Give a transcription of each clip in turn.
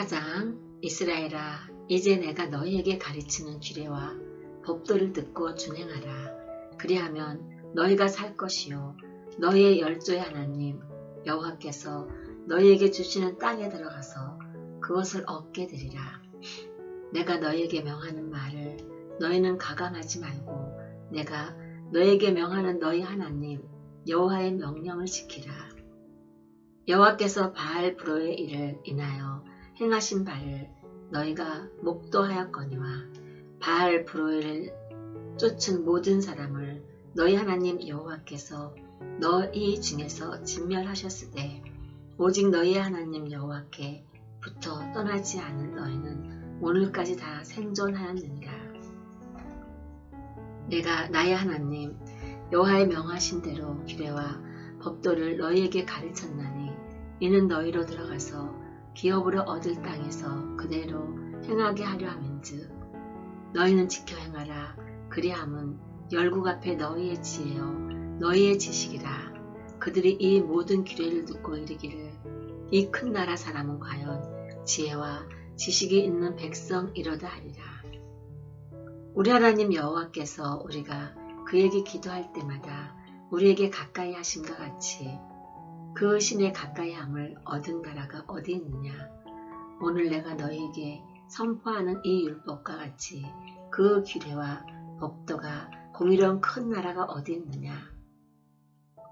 4장 이스라엘아 이제 내가 너희에게 가르치는 규례와 법도를 듣고 준행하라. 그리하면 너희가 살 것이요 너희의 열조의 하나님 여호와께서 너희에게 주시는 땅에 들어가서 그것을 얻게 되리라. 내가 너희에게 명하는 말을 너희는 가감하지 말고 내가 너희에게 명하는 너희 하나님 여호와의 명령을 지키라. 여호와께서 바알 브로의 일을 인하여 행하신 바를 너희가 목도하였거니와 바알 브로를 쫓은 모든 사람을 너희 하나님 여호와께서 너희 중에서 진멸하셨을 때 오직 너희 하나님 여호와께 부터 떠나지 않은 너희는 오늘까지 다 생존하였느니라. 내가 나의 하나님 여호와의 명하신 대로 규례와 법도를 너희에게 가르쳤나니 이는 너희로 들어가서 기업으로 얻을 땅에서 그대로 행하게 하려 함인즉 너희는 지켜 행하라. 그리함은 열국 앞에 너희의 지혜요 너희의 지식이라. 그들이 이 모든 규례를 듣고 이르기를 이 큰 나라 사람은 과연 지혜와 지식이 있는 백성이로다 하리라. 우리 하나님 여호와께서 우리가 그에게 기도할 때마다 우리에게 가까이 하심과 같이 그 신의 가까이 함을 얻은 나라가 어디 있느냐? 오늘 내가 너희에게 선포하는 이 율법과 같이 그 규례와 법도가 공의로운 큰 나라가 어디 있느냐?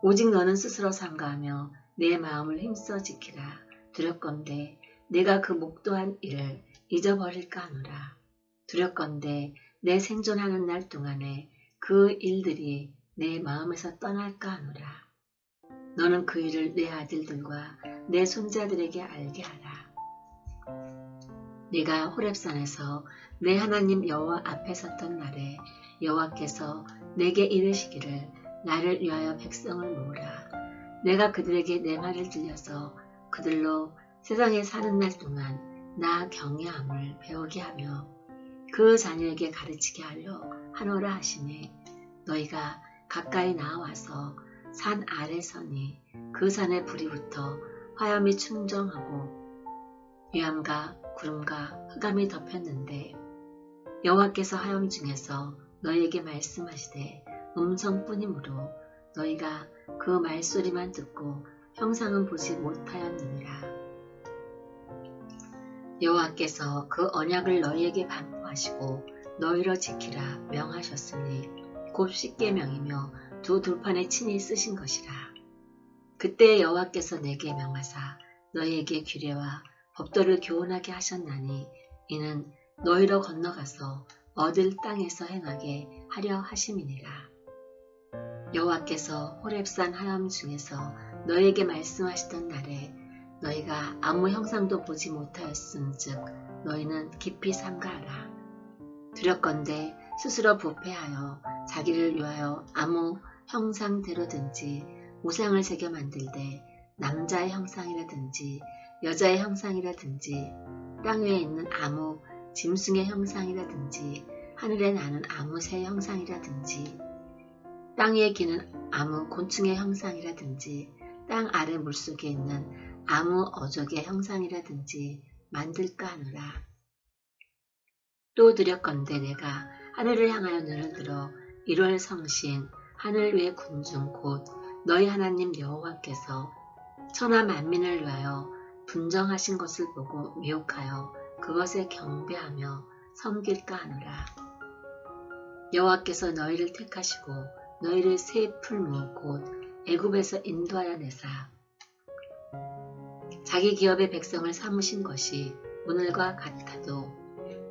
오직 너는 스스로 상가하며 내 마음을 힘써 지키라. 두렵건대 내가 그 목도한 일을 잊어버릴까 하노라. 두렵건대 내 생존하는 날 동안에 그 일들이 내 마음에서 떠날까 하노라. 너는 그 일을 내 아들들과 내 손자들에게 알게 하라. 네가 호랩산에서 내 하나님 여호와 앞에 섰던 날에 여호와께서 내게 이르시기를 나를 위하여 백성을 모으라. 내가 그들에게 내 말을 들려서 그들로 세상에 사는 날 동안 나 경외함을 배우게 하며 그 자녀에게 가르치게 하려 하노라 하시니 너희가 가까이 나와서 산 아래 서니 그 산에 불이 붙어 화염이 충정하고 위암과 구름과 흑암이 덮였는데 여호와께서 화염 중에서 너희에게 말씀하시되 음성뿐이므로 너희가 그 말소리만 듣고 형상은 보지 못하였느니라. 여호와께서 그 언약을 너희에게 반포하시고 너희로 지키라 명하셨으니 곧 십계명이며 두 돌판에 친히 쓰신 것이라. 그때 여호와께서 내게 명하사 너희에게 규례와 법도를 교훈하게 하셨나니 이는 너희로 건너가서 얻을 땅에서 행하게 하려 하심이니라. 여호와께서 호랩산 하염 중에서 너희에게 말씀하시던 날에 너희가 아무 형상도 보지 못하였음즉 너희는 깊이 삼가하라. 두렵건대 스스로 부패하여 자기를 위하여 아무 형상대로든지 우상을 새겨 만들되 남자의 형상이라든지 여자의 형상이라든지 땅 위에 있는 아무 짐승의 형상이라든지 하늘에 나는 아무 새 형상이라든지 땅 위에 기는 아무 곤충의 형상이라든지 땅 아래 물속에 있는 아무 어족의 형상이라든지 만들까 하노라. 또 드렸건대 내가 하늘을 향하여 눈을 들어 1월 성신 하늘 위의 군중 곧 너희 하나님 여호와께서 천하 만민을 위하여 분정하신 것을 보고 미혹하여 그것에 경배하며 섬길까 하노라. 여호와께서 너희를 택하시고 너희를 새 풀무 곧 애굽에서 인도하여 내사 자기 기업의 백성을 삼으신 것이 오늘과 같아도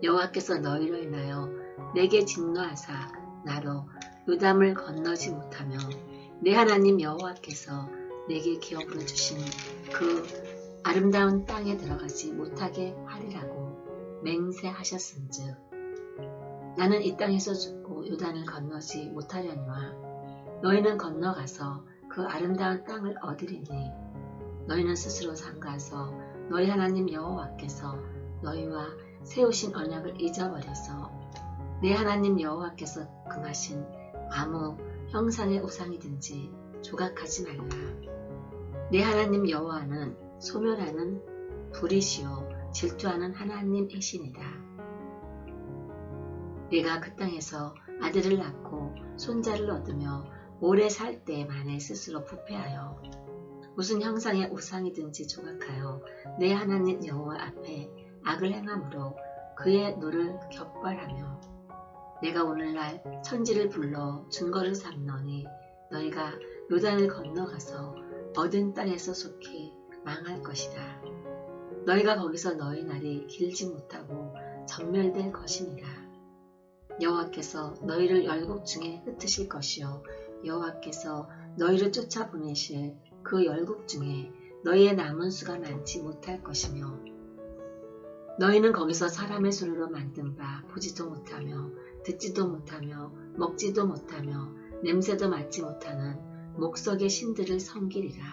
여호와께서 너희로 인하여 내게 진노하사 나로 요담을 건너지 못하며 내 하나님 여호와께서 내게 기업으로 주신 그 아름다운 땅에 들어가지 못하게 하리라고 맹세하셨은즉 나는 이 땅에서 죽고 요단을 건너지 못하려니와 너희는 건너가서 그 아름다운 땅을 얻으리니 너희는 스스로 상가서 너희 하나님 여호와께서 너희와 세우신 언약을 잊어버려서 내 하나님 여호와께서 금하신 아무 형상의 우상이든지 조각하지 말라. 내 하나님 여호와는 소멸하는 불이시오 질투하는 하나님이시니다. 내가 그 땅에서 아들을 낳고 손자를 얻으며 오래 살 때에 만에 스스로 부패하여 무슨 형상의 우상이든지 조각하여 내 하나님 여호와 앞에 악을 행함으로 그의 노를 격발하며 내가 오늘날 천지를 불러 증거를 삼노니 너희가 요단을 건너가서 얻은 땅에서 속히 망할 것이다. 너희가 거기서 너희 날이 길지 못하고 전멸될 것이니라. 여호와께서 너희를 열국 중에 흩으실 것이요 여호와께서 너희를 쫓아 보내실 그 열국 중에 너희의 남은 수가 많지 못할 것이며 너희는 거기서 사람의 손으로 만든 바 보지도 못하며 듣지도 못하며 먹지도 못하며 냄새도 맡지 못하는 목석의 신들을 섬기리라.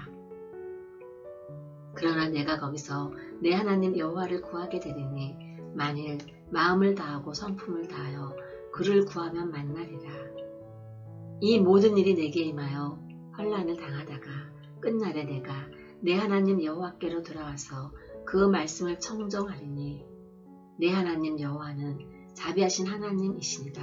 그러나 내가 거기서 내 하나님 여호와를 구하게 되리니 만일 마음을 다하고 성품을 다하여 그를 구하면 만나리라. 이 모든 일이 내게 임하여 환란을 당하다가 끝날에 내가 내 하나님 여호와께로 돌아와서 그 말씀을 청정하리니 내 하나님 여호와는 자비하신 하나님이시니라.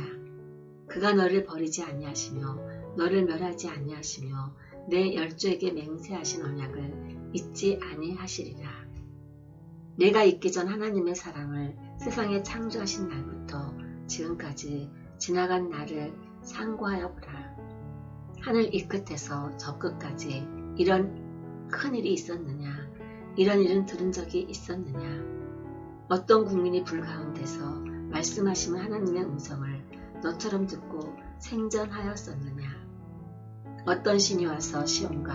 그가 너를 버리지 아니하시며 너를 멸하지 아니하시며 내 열조에게 맹세하신 언약을 잊지 아니하시리라. 내가 있기 전 하나님의 사랑을 세상에 창조하신 날부터 지금까지 지나간 날을 상고하여 보라. 하늘 이 끝에서 저 끝까지 이런 큰 일이 있었느냐? 이런 일은 들은 적이 있었느냐? 어떤 국민이 불 가운데서 말씀하시는 하나님의 음성을 너처럼 듣고 생전하였었느냐? 어떤 신이 와서 시험과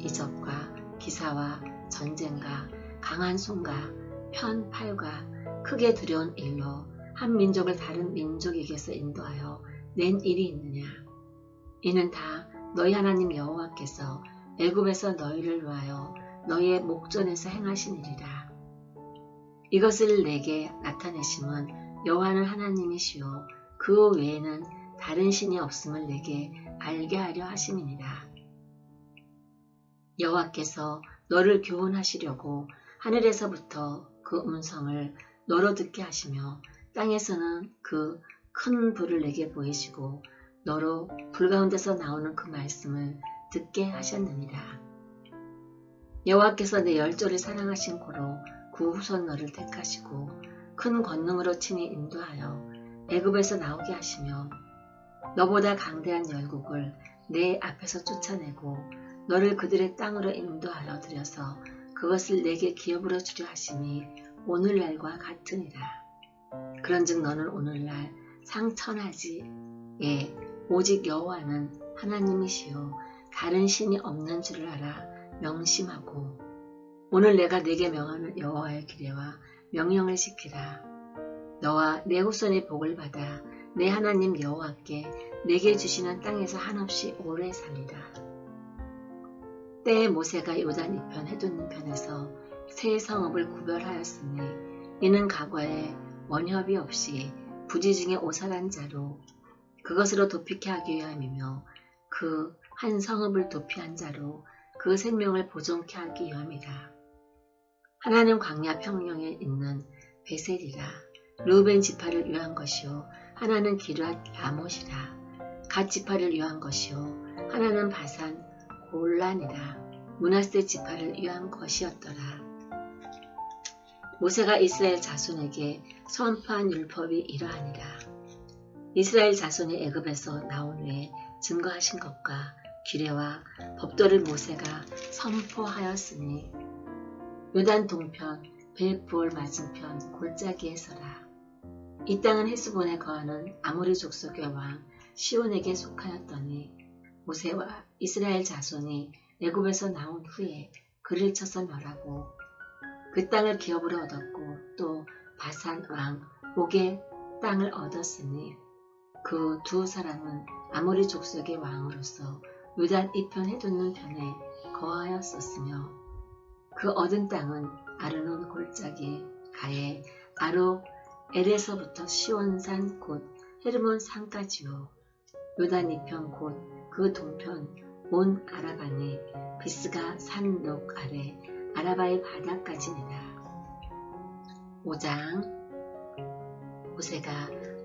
이적과 기사와 전쟁과 강한 손과 편팔과 크게 두려운 일로 한 민족을 다른 민족에게서 인도하여 낸 일이 있느냐? 이는 다 너희 하나님 여호와께서 애굽에서 너희를 위하여 너희의 목전에서 행하신 일이라. 이것을 내게 나타내심은 여호와는 하나님이시요 그 외에는 다른 신이 없음을 내게 알게 하려 하심이니라. 여호와께서 너를 교훈하시려고 하늘에서부터 그 음성을 너로 듣게 하시며 땅에서는 그 큰 불을 내게 보이시고 너로 불 가운데서 나오는 그 말씀을 듣게 하셨느니라. 여호와께서 내 열조를 사랑하신 고로 그 후손 너를 택하시고 큰 권능으로 친히 인도하여 애굽에서 나오게 하시며 너보다 강대한 열국을 내 앞에서 쫓아내고 너를 그들의 땅으로 인도하여 들여서 그것을 내게 기업으로 주려 하심이 오늘날과 같으니라. 그런즉 너는 오늘날 상천하지 예 오직 여호와는 하나님이시요 다른 신이 없는 줄을 알아 명심하고 오늘 내가 내게 명하는 여호와의 기례와 명령을 지키라 너와 내 후손의 복을 받아 내 하나님 여호와께 내게 주시는 땅에서 한없이 오래 살리라 때에 모세가 요단 이편 해돋는 편에서 새 성읍을 구별하였으니 이는 과거에 원협이 없이 부지 중에 오살한 자로 그것으로 도피케 하기 위함이며 그 한 성읍을 도피한 자로 그 생명을 보존케 하기 위함이라. 하나는 광야 평령에 있는 베셀이라 루벤 지파를 위한 것이요 하나는 기르앗 라못이라 갓 지파를 위한 것이요 하나는 바산 골란이라 문하세 지파를 위한 것이었더라. 모세가 이스라엘 자손에게 선포한 율법이 이러하니라. 이스라엘 자손이 애굽에서 나온 후에 증거하신 것과 규례와 법도를 모세가 선포하였으니 요단 동편 벨부올 맞은편 골짜기에 서라. 이 땅은 헤스본에 거하는 아모리 족속의 왕 시온에게 속하였더니 모세와 이스라엘 자손이 애굽에서 나온 후에 그를 쳐서 멸하고 그 땅을 기업으로 얻었고 또 바산 왕 옥의 땅을 얻었으니 그 두 사람은 아모리 족속의 왕으로서 요단 이편 해돋는 편에 거하였었으며 그 얻은 땅은 아르논 골짜기 가에 아로 엘에서부터 시원산 곧 헤르몬 산까지요 요단 이편 곧 그 동편 온 아라바니 비스가 산록 아래 아라바의 바다까지니라. 5장 모세가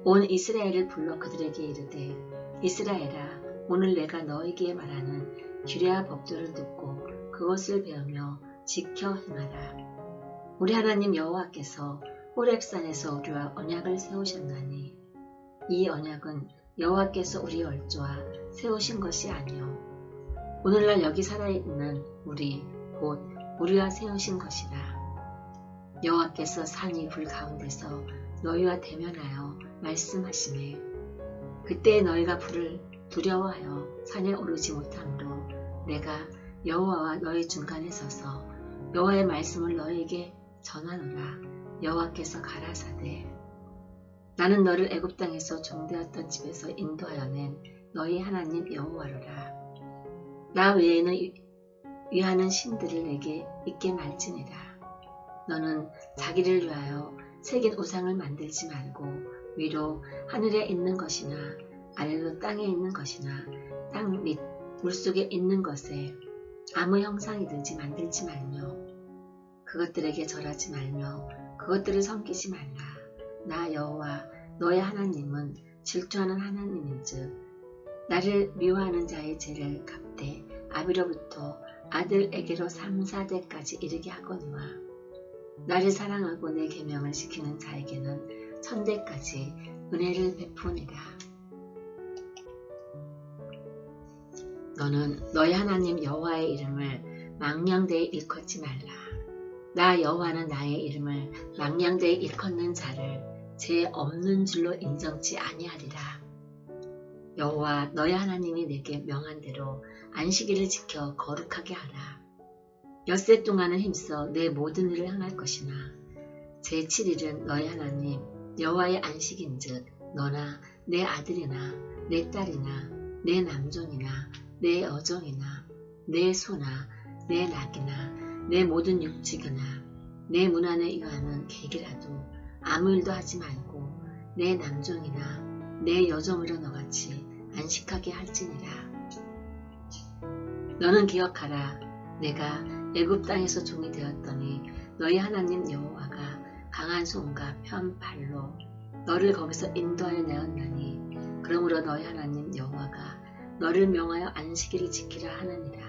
온 이스라엘을 불러 그들에게 이르되 이스라엘아 오늘 내가 너에게 말하는 규례와 법도를 듣고 그것을 배우며 지켜 행하라. 우리 하나님 여호와께서 호렙산에서 우리와 언약을 세우셨나니 이 언약은 여호와께서 우리 얼조와 세우신 것이 아니요 오늘날 여기 살아있는 우리 곧 우리와 세우신 것이라 여호와께서 산이 불 가운데서 너희와 대면하여 말씀하시네 그때 너희가 불을 두려워하여 산에 오르지 못하므로 내가 여호와와 너희 중간에 서서 여호와의 말씀을 너희에게 전하노라. 여호와께서 가라사대. 나는 너를 애굽 땅에서 종되었던 집에서 인도하여 낸 너희 하나님 여호와로라. 나 외에는 위하는 신들을 내게 있게 말지니라. 너는 자기를 위하여 새긴 우상을 만들지 말고 위로 하늘에 있는 것이나 아래로 땅에 있는 것이나 땅 밑 물속에 있는 것에 아무 형상이든지 만들지 말며 그것들에게 절하지 말며 그것들을 섬기지 말라. 나 여호와 너의 하나님은 질투하는 하나님인즉 나를 미워하는 자의 죄를 갚되 아비로부터 아들에게로 3, 4대까지 이르게 하거니와 나를 사랑하고 내 계명을 지키는 자에게는 천대까지 은혜를 베푸니라. 너는 너희 하나님 여호와의 이름을 망령되이 일컫지 말라. 나 여호와는 나의 이름을 망령되이 일컫는 자를 죄 없는 줄로 인정치 아니하리라. 여호와 너희 하나님이 내게 명한 대로 안식일을 지켜 거룩하게 하라. 엿새 동안은 힘써 내 모든 일을 행할 것이나 제7일은 너희 하나님 여호와의 안식인즉 너나 내 아들이나 내 딸이나 내 남종이나 내 여종이나 내 소나 내 낙이나 내 모든 육직이나 내 문 안에 유하는 객이라도 아무 일도 하지 말고 내 남종이나 내 여종으로 너같이 안식하게 할지니라. 너는 기억하라. 내가 애굽 땅에서 종이 되었더니 너희 하나님 여호와가 강한 손과 편 발로 너를 거기서 인도하여 내었나니 그러므로 너희 하나님 여호와가 너를 명하여 안식일을 지키라 하느니라.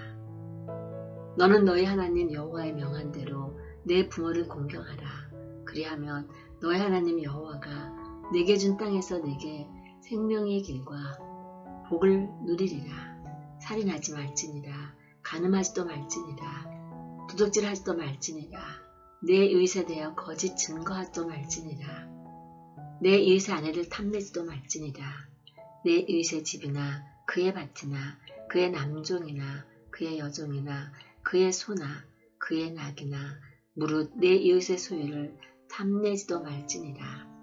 너는 너희 하나님 여호와의 명한 대로 내 부모를 공경하라. 그리하면 너희 하나님 여호와가 내게 준 땅에서 내게 생명의 길과 복을 누리리라. 살인하지 말지니라. 가늠하지도 말지니라. 도둑질하지도 말지니라. 내 의세 되어 거짓 증거하지도 말지니라. 내 이웃의 아내를 탐내지도 말지니라. 내 이웃의 집이나 그의 밭이나 그의 남종이나 그의 여종이나 그의 소나 그의 낙이나 무릇 내 이웃의 소유를 탐내지도 말지니라.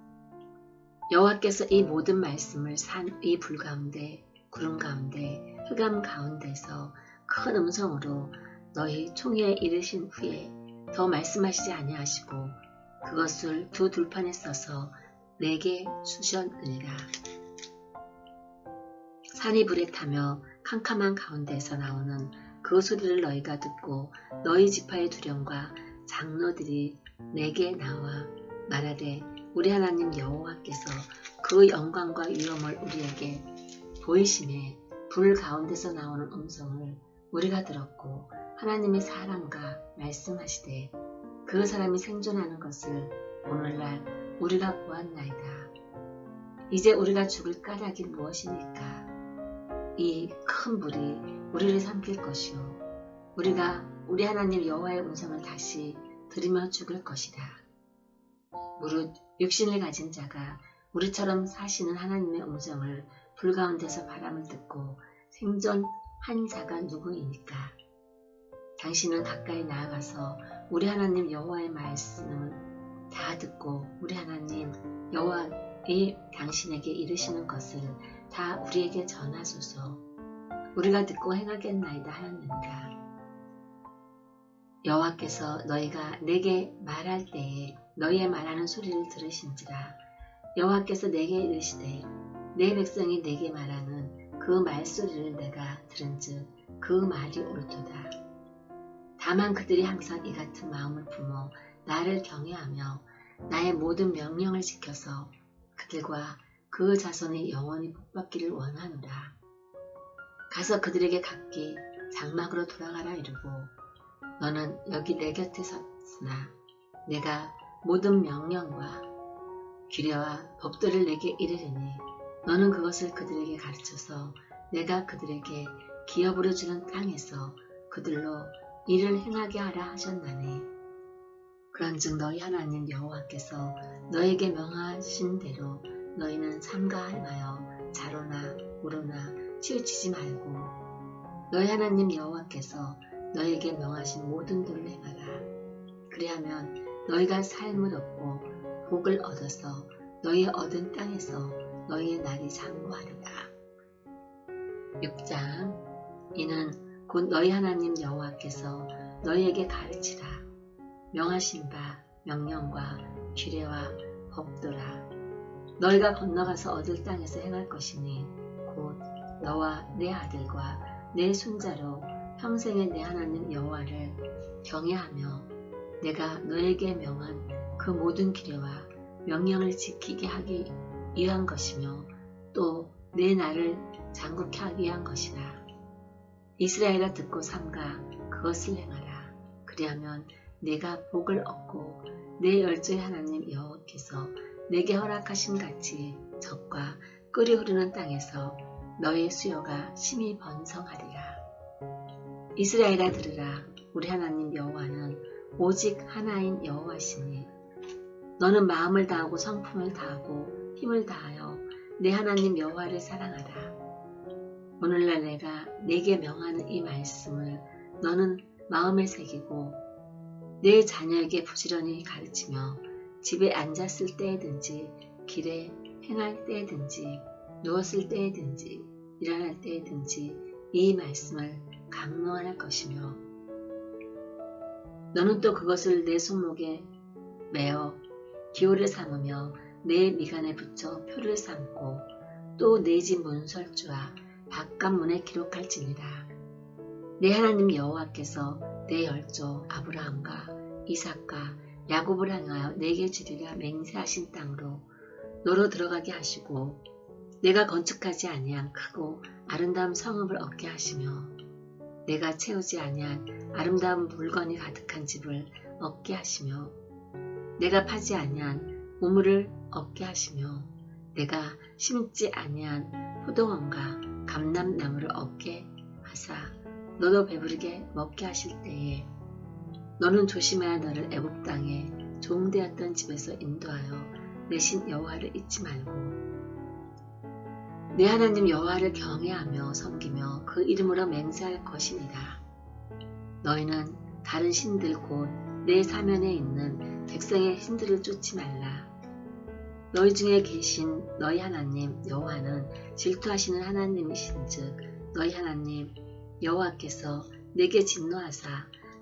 여호와께서 이 모든 말씀을 산위불 가운데 구름 가운데 흑암 가운데서 큰 음성으로 너희 총회에 이르신 후에 더 말씀하시지 아니하시고 그것을 두 둘판에 써서 내게 주셨느니라. 산이 불에 타며 캄캄한 가운데서 나오는 그 소리를 너희가 듣고 너희 지파의 두령과 장로들이 내게 나와 말하되 우리 하나님 여호와께서 그 영광과 위엄을 우리에게 보이심에 불 가운데서 나오는 음성을 우리가 들었고 하나님의 사람과 말씀하시되 그 사람이 생존하는 것을 오늘날 우리가 보았나이다. 이제 우리가 죽을 까닭이 무엇입니까? 이 큰 불이 우리를 삼킬 것이요. 우리가 우리 하나님 여호와의 음성을 다시 들으며 죽을 것이다. 무릇 육신을 가진 자가 우리처럼 사시는 하나님의 음성을 불 가운데서 바람을 듣고 생존한 자가 누구입니까? 당신은 가까이 나아가서 우리 하나님 여호와의 말씀을 다 듣고 우리 하나님 여호와의 당신에게 이르시는 것을 다 우리에게 전하소서 우리가 듣고 행하겠나이다 하였느니라. 여호와께서 너희가 내게 말할 때에 너희의 말하는 소리를 들으신지라 여호와께서 내게 이르시되 내 백성이 내게 말하는 그 말소리를 내가 들은즉 그 말이 옳도다. 다만 그들이 항상 이 같은 마음을 품어 나를 경외하며 나의 모든 명령을 지켜서 그들과 그 자손이 영원히 복받기를 원하노라. 가서 그들에게 각기 장막으로 돌아가라 이르고 너는 여기 내 곁에 섰으나 내가 모든 명령과 규례와 법들을 내게 이르리니 너는 그것을 그들에게 가르쳐서 내가 그들에게 기업으로 주는 땅에서 그들로 일을 행하게 하라 하셨나니. 그런즉 너희 하나님 여호와께서 너에게 명하신 대로 너희는 삼가 행하여 자로나 우로나 치우치지 말고 너희 하나님 여호와께서 너에게 명하신 모든 도를 행하라 그리하면 너희가 삶을 얻고 복을 얻어서 너희 얻은 땅에서 너희의 날이 장구하리라. 6장 이는 곧 너희 하나님 여호와께서 너희에게 가르치라. 명하신 바 명령과 규례와 법도라. 너희가 건너가서 얻을 땅에서 행할 것이니 곧 너와 내 아들과 내 손자로 평생에 내 하나님 여호와를 경외하며 내가 너에게 명한 그 모든 기례와 명령을 지키게 하기 위한 것이며 또 내 나를 장국케 하기 위한 것이라. 이스라엘아 듣고 삼가 그것을 행하라. 그리하면 내가 복을 얻고 내 열조의 하나님 여호와께서 내게 허락하신 같이 적과 끓이 흐르는 땅에서 너의 수요가 심히 번성하리라. 이스라엘아 들으라. 우리 하나님 여호와는 오직 하나인 여호와시니 너는 마음을 다하고 성품을 다하고 힘을 다하여 내 하나님 여호와를 사랑하라. 오늘날 내가 내게 명하는 이 말씀을 너는 마음에 새기고 내 자녀에게 부지런히 가르치며 집에 앉았을 때에든지 길에 행할 때에든지 누웠을 때에든지 일어날 때에든지 이 말씀을 강론할 것이며 너는 또 그것을 내 손목에 매어 기호를 삼으며 내 미간에 붙여 표를 삼고 또 내 집 문설주와 바깥문에 기록할지니라. 내 하나님 여호와께서 내 열조 아브라함과 이삭과 야곱을 향하여 내게 주리라 맹세하신 땅으로 너로 들어가게 하시고 내가 건축하지 아니한 크고 아름다운 성읍을 얻게 하시며 내가 채우지 아니한 아름다운 물건이 가득한 집을 얻게 하시며 내가 파지 아니한 우물을 얻게 하시며 내가 심지 아니한 포도원과 감람나무를 얻게 하사 너도 배부르게 먹게 하실 때에 너는 조심하여 너를 애국 땅에 종되었던 집에서 인도하여 내신 여호와를 잊지 말고 내 하나님 여호와를 경외하며 섬기며 그 이름으로 맹세할 것입니다. 너희는 다른 신들 곧 내 사면에 있는 백성의 신들을 쫓지 말라. 너희 중에 계신 너희 하나님 여호와는 질투하시는 하나님이신즉 너희 하나님 여호와께서 내게 진노하사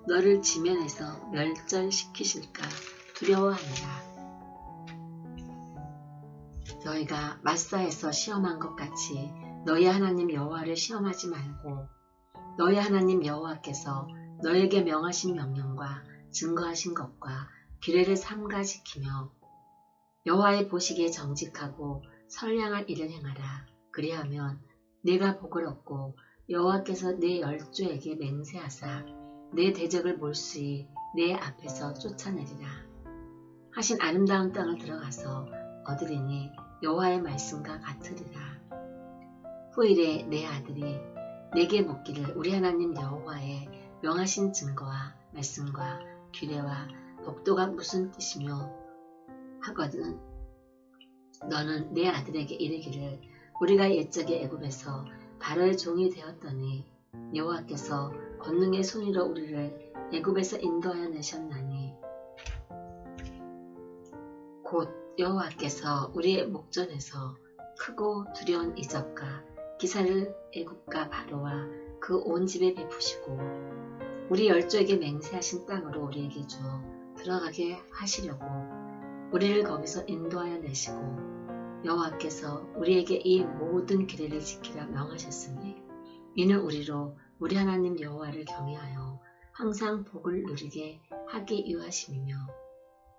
너를 지면에서 멸절시키실까 두려워하니라. 너희가 마사에서 시험한 것 같이 너희 하나님 여호와를 시험하지 말고 너희 하나님 여호와께서 너에게 명하신 명령과 증거하신 것과 규례를 삼가 지키며 여호와의 보시기에 정직하고 선량한 일을 행하라. 그리하면 내가 복을 얻고 여호와께서 내 열조에게 맹세하사 내 대적을 몰수히 내 앞에서 쫓아내리라. 하신 아름다운 땅을 들어가서 얻으리니 여호와의 말씀과 같으리라. 후일에 내 아들이 내게 묻기를 우리 하나님 여호와의 명하신 증거와 말씀과 규례와 법도가 무슨 뜻이며 하거든 너는 내 아들에게 이르기를 우리가 옛적에 애굽에서 바로의 종이 되었더니 여호와께서 권능의 손으로 우리를 애굽에서 인도하여 내셨나니 곧 여호와께서 우리의 목전에서 크고 두려운 이적과 기사를 애굽과 바로와 그 온 집에 베푸시고 우리 열조에게 맹세하신 땅으로 우리에게 주어 들어가게 하시려고 우리를 거기서 인도하여 내시고 여호와께서 우리에게 이 모든 기례를 지키라 명하셨으니 이는 우리로 우리 하나님 여호와를 경외하여 항상 복을 누리게 하기 위하심이며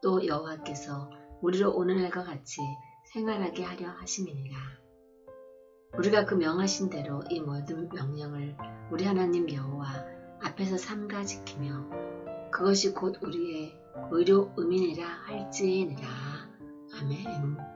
또 여호와께서 우리로 오늘날과 같이 생활하게 하려 하심이니라. 우리가 그 명하신 대로 이 모든 명령을 우리 하나님 여호와 앞에서 삼가 지키며 그것이 곧 우리의 의료 의민이라 할지니라. 아멘.